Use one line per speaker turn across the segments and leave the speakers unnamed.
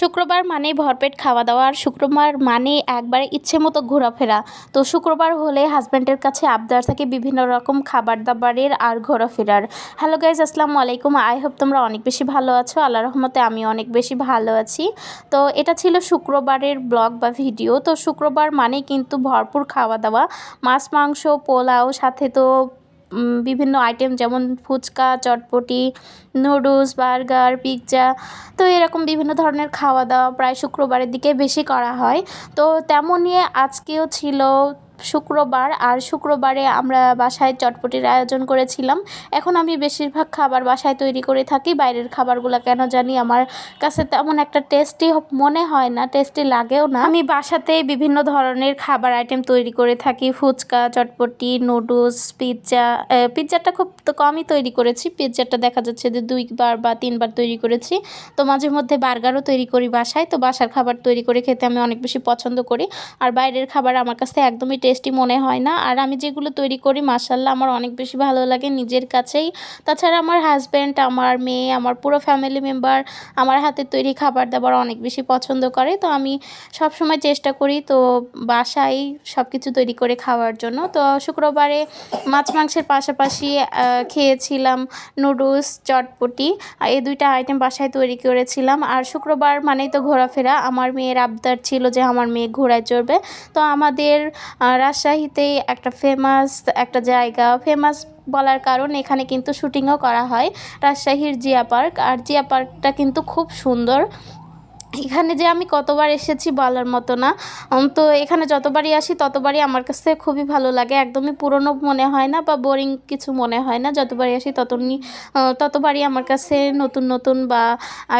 শুক্রবার মানেই ভরপেট খাওয়া দাওয়া, আর শুক্রবার মানে একবারে ইচ্ছে মতো ঘোরাফেরা। তো শুক্রবার হলে হাজব্যান্ডের কাছে আবদার থাকে বিভিন্ন রকম খাবার দাবারের আর ঘোরাফেরার। হ্যালো গাইজ আসসালামু আলাইকুম। আই হোপ তোমরা অনেক বেশি ভালো আছো। আল্লাহ রহমতে আমি অনেক বেশি ভালো আছি। তো এটা ছিল শুক্রবারের ব্লগ বা ভিডিও। তো শুক্রবার মানেই কিন্তু ভরপুর খাওয়া দাওয়া। মাছ, মাংস, পোলাও, সাথে তো বিভিন্ন আইটেম যেমন ফুচকা, চটপটি নুডলস বার্গার পিৎজা তো এরকম বিভিন্ন ধরনের খাওয়া দাওয়া প্রায় শুক্রবারের দিকে বেশি করা হয়। তো তেমনই আজকেও ছিল শুক্রবার আর শুক্রবারে আমরা বাসায় চটপটির আয়োজন করেছিলাম। এখন আমি বেশিরভাগ খাবার বাসায় তৈরি করে থাকি। বাইরের খাবারগুলো কেন জানি আমার কাছে তেমন একটা টেস্টি মনে হয় না টেস্টি লাগেও না। আমি বাসাতেই বিভিন্ন ধরনের খাবার আইটেম তৈরি করে থাকি। ফুচকা, চটপটি নুডলস পিৎজা পিৎজাটা খুব তো কমই তৈরি করেছি। পিৎজাটা দেখা যাচ্ছে যে দুইবার বা তিনবার তৈরি করেছি। তো মাঝে মধ্যে বার্গারও তৈরি করি বাসায়। তো বাসার খাবার তৈরি করে খেতে আমি অনেক বেশি পছন্দ করি। আর বাইরের খাবার আমার কাছে একদমই টেস্টি মনে হয় না। আর আমি যেগুলো তৈরি করি মাসাল্লাহ আমার অনেক বেশি ভালো লাগে নিজের কাছেই। তাছাড়া আমার হাজব্যান্ড আমার মেয়ে, আমার পুরো ফ্যামিলি মেম্বার আমার হাতের তৈরি খাবার দাবার অনেক বেশি পছন্দ করে। তো আমি সব সময় চেষ্টা করি তো বাসায় সব কিছু তৈরি করে খাওয়ার জন্য। তো শুক্রবারে মাছ মাংসের পাশাপাশি খেয়েছিলাম নুডলস চটপটি। এই দুইটা আইটেম বাসায় তৈরি করেছিলাম। আর শুক্রবার মানেই তো ঘোরাফেরা। আমার মেয়ের আবদার ছিল যে আমার মেয়ে ঘোড়ায় চড়বে। তো আমাদের রাজশাহীতেই একটা ফেমাস একটা জায়গা ফেমাস বলার কারণ এখানে কিন্তু শুটিংও করা হয় রাজশাহীর জিয়া পার্ক। আর জিয়া পার্কটা কিন্তু খুব সুন্দর। এখানে যে আমি কতবার এসেছি বলার মতো না। তো এখানে যতবারই আসি, ততবারই আমার কাছে খুবই ভালো লাগে। একদমই পুরনো মনে হয় না বা বোরিং কিছু মনে হয় না। যতবারই আসি, ততনি ততবারই আমার কাছে নতুন নতুন বা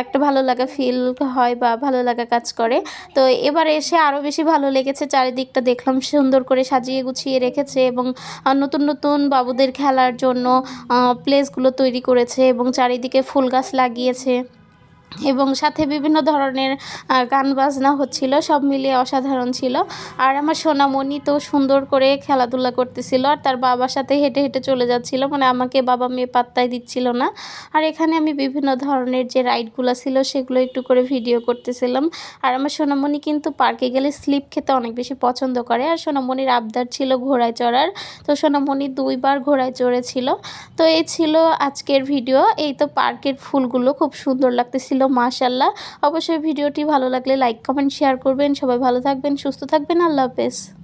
একটা ভালো লাগা ফিল হয় বা ভালো লাগা কাজ করে। তো এবার এসে আরও বেশি ভালো লেগেছে। চারিদিকটা দেখলাম সুন্দর করে সাজিয়ে গুছিয়ে রেখেছে এবং নতুন নতুন বাবুদের খেলার জন্য প্লেসগুলো তৈরি করেছে এবং চারিদিকে ফুল গাছ লাগিয়েছে। এবং সাথে বিভিন্ন ধরনের গান বাজনা হচ্ছিল, সব মিলিয়ে অসাধারণ ছিল। আর আমার সোনামণি তো সুন্দর করে খেলাধুলা করতেছিল, আর তার বাবার সাথে হেঁটে হেঁটে চলে যাচ্ছিল মানে আমাকে বাবা মেয়ে পাত্তাই দিচ্ছিল না। আর এখানে আমি বিভিন্ন ধরনের যে রাইডগুলো ছিল, সেগুলো একটু করে ভিডিও করতেছিলাম। আর আমার সোনামণি কিন্তু পার্কে গেলে স্লিপ খেতে অনেক বেশি পছন্দ করে, আর সোনামণির আবদার ছিল ঘোড়ায় চড়ার। তো সোনামণি দুইবার ঘোড়ায় চড়েছিল। তো এই ছিল আজকের ভিডিও। এই তো পার্কের ফুলগুলো খুব সুন্দর লাগতেছিল। মাশাল্লাহ অবশ্যই ভিডিওটি ভালো লাগলে লাইক কমেন্ট শেয়ার করবেন। সবাই ভালো থাকবেন, সুস্থ থাকবেন। আল্লাহ হাফেজ।